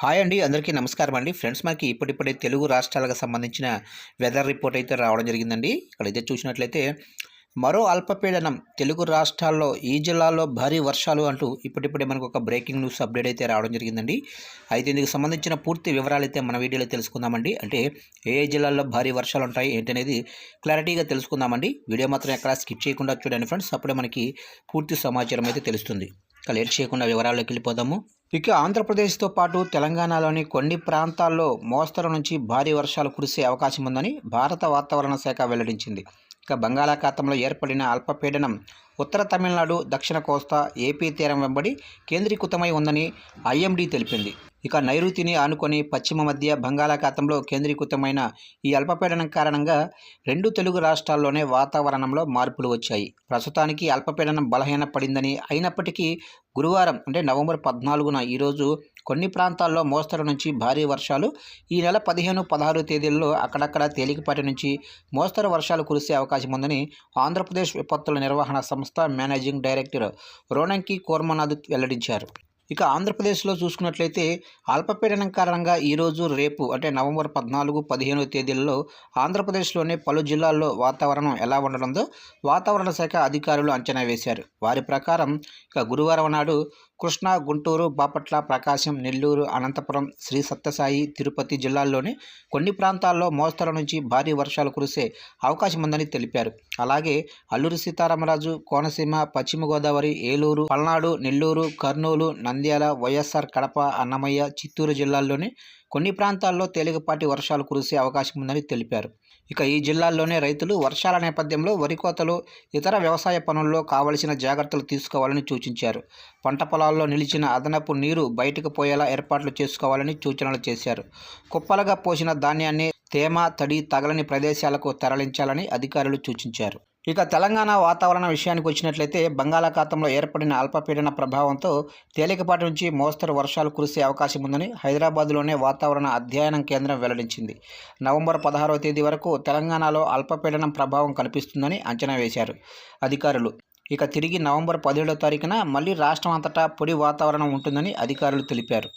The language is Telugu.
హాయ్ అండి అందరికీ నమస్కారం అండి. ఫ్రెండ్స్ మనకి ఇప్పుడిప్పుడే తెలుగు రాష్ట్రాలకు సంబంధించిన వెదర్ రిపోర్ట్ అయితే రావడం జరిగిందండి. ఇక్కడైతే చూసినట్లయితే మరో అల్పపీడనం తెలుగు రాష్ట్రాల్లో ఈ జిల్లాలో భారీ వర్షాలు అంటూ ఇప్పటిప్పుడే మనకు ఒక బ్రేకింగ్ న్యూస్ అప్డేట్ అయితే రావడం జరిగిందండి. అయితే ఇందుకు సంబంధించిన పూర్తి వివరాలు అయితే మన వీడియోలో తెలుసుకుందామండి. అంటే ఏ ఏ జిల్లాల్లో భారీ వర్షాలు ఉంటాయి ఏంటనేది క్లారిటీగా తెలుసుకుందామండి. వీడియో మాత్రం ఎక్కడ స్కిప్ చేయకుండా చూడండి ఫ్రెండ్స్. అప్పుడే మనకి పూర్తి సమాచారం అయితే తెలుస్తుంది. ఇక లేట్ చేయకుండా వివరాల్లోకి వెళ్ళిపోదాము. ఇక ఆంధ్రప్రదేశ్తో పాటు తెలంగాణలోని కొన్ని ప్రాంతాల్లో మోస్తరు నుంచి భారీ వర్షాలు కురిసే అవకాశం ఉందని భారత వాతావరణ శాఖ వెల్లడించింది. ఇక బంగాళాఖాతంలో ఏర్పడిన అల్పపీడనం ఉత్తర తమిళనాడు దక్షిణ కోస్తా ఏపీ తీరం వెంబడి కేంద్రీకృతమై ఉందని ఐఎండీ తెలిపింది. ఇక నైరుతిని ఆనుకొని పశ్చిమ మధ్య బంగాళాఖాతంలో కేంద్రీకృతమైన ఈ అల్పపీడనం కారణంగా రెండు తెలుగు రాష్ట్రాల్లోనే వాతావరణంలో మార్పులు వచ్చాయి. ప్రస్తుతానికి అల్పపీడనం బలహీనపడిందని అయినప్పటికీ గురువారం అంటే నవంబర్ పద్నాలుగున ఈరోజు కొన్ని ప్రాంతాల్లో మోస్తరు నుంచి భారీ వర్షాలు ఈ నెల పదిహేను పదహారు తేదీల్లో అక్కడక్కడ తేలికపాటి నుంచి మోస్తరు వర్షాలు కురిసే అవకాశం ఉందని ఆంధ్రప్రదేశ్ విపత్తుల నిర్వహణ సంస్థ మేనేజింగ్ డైరెక్టర్ రోనంకి కోర్మనాథ్ వెల్లడించారు. ఇక ఆంధ్రప్రదేశ్లో చూసుకున్నట్లయితే అల్పపీడనం కారణంగా ఈరోజు రేపు అంటే నవంబర్ పద్నాలుగు పదిహేను తేదీల్లో ఆంధ్రప్రదేశ్లోని పలు జిల్లాల్లో వాతావరణం ఎలా ఉండడంతో వాతావరణ శాఖ అధికారులు అంచనా వేశారు. వారి ప్రకారం ఇక గురువారం నాడు కృష్ణా గుంటూరు బాపట్ల ప్రకాశం నెల్లూరు అనంతపురం శ్రీ సత్యసాయి తిరుపతి జిల్లాల్లోని కొన్ని ప్రాంతాల్లో మోస్తరు నుంచి భారీ వర్షాలు కురిసే అవకాశం ఉందని తెలిపారు. అలాగే అల్లూరి సీతారామరాజు కోనసీమ పశ్చిమ గోదావరి ఏలూరు పల్నాడు నెల్లూరు కర్నూలు నంద్యాల వైఎస్ఆర్ కడప అన్నమయ్య చిత్తూరు జిల్లాల్లోని కొన్ని ప్రాంతాల్లో తేలికపాటి వర్షాలు కురిసే అవకాశం ఉందని తెలిపారు. ఇక ఈ జిల్లాల్లోనే రైతులు వర్షాల నేపథ్యంలో వరి కోతలు ఇతర వ్యవసాయ పనుల్లో కావలసిన జాగ్రత్తలు తీసుకోవాలని సూచించారు. పంట పొలాల్లో నిలిచిన అదనపు నీరు బయటకు పోయేలా ఏర్పాట్లు చేసుకోవాలని సూచనలు చేశారు. కుప్పలుగా పోసిన ధాన్యాన్ని తేమ తడి తగలని ప్రదేశాలకు తరలించాలని అధికారులు సూచించారు. ఇక తెలంగాణ వాతావరణ విషయానికి వచ్చినట్లయితే బంగాళాఖాతంలో ఏర్పడిన అల్పపీడన ప్రభావంతో తేలికపాటి నుంచి మోస్తరు వర్షాలు కురిసే అవకాశం ఉందని హైదరాబాద్లోనే వాతావరణ అధ్యయనం కేంద్రం వెల్లడించింది. నవంబర్ పదహారవ తేదీ వరకు తెలంగాణలో అల్పపీడనం ప్రభావం కనిపిస్తుందని అంచనా వేశారు అధికారులు. ఇక తిరిగి నవంబర్ పదిహేడో తారీఖున మళ్ళీ రాష్ట్రం అంతటా పొడి వాతావరణం ఉంటుందని అధికారులు తెలిపారు.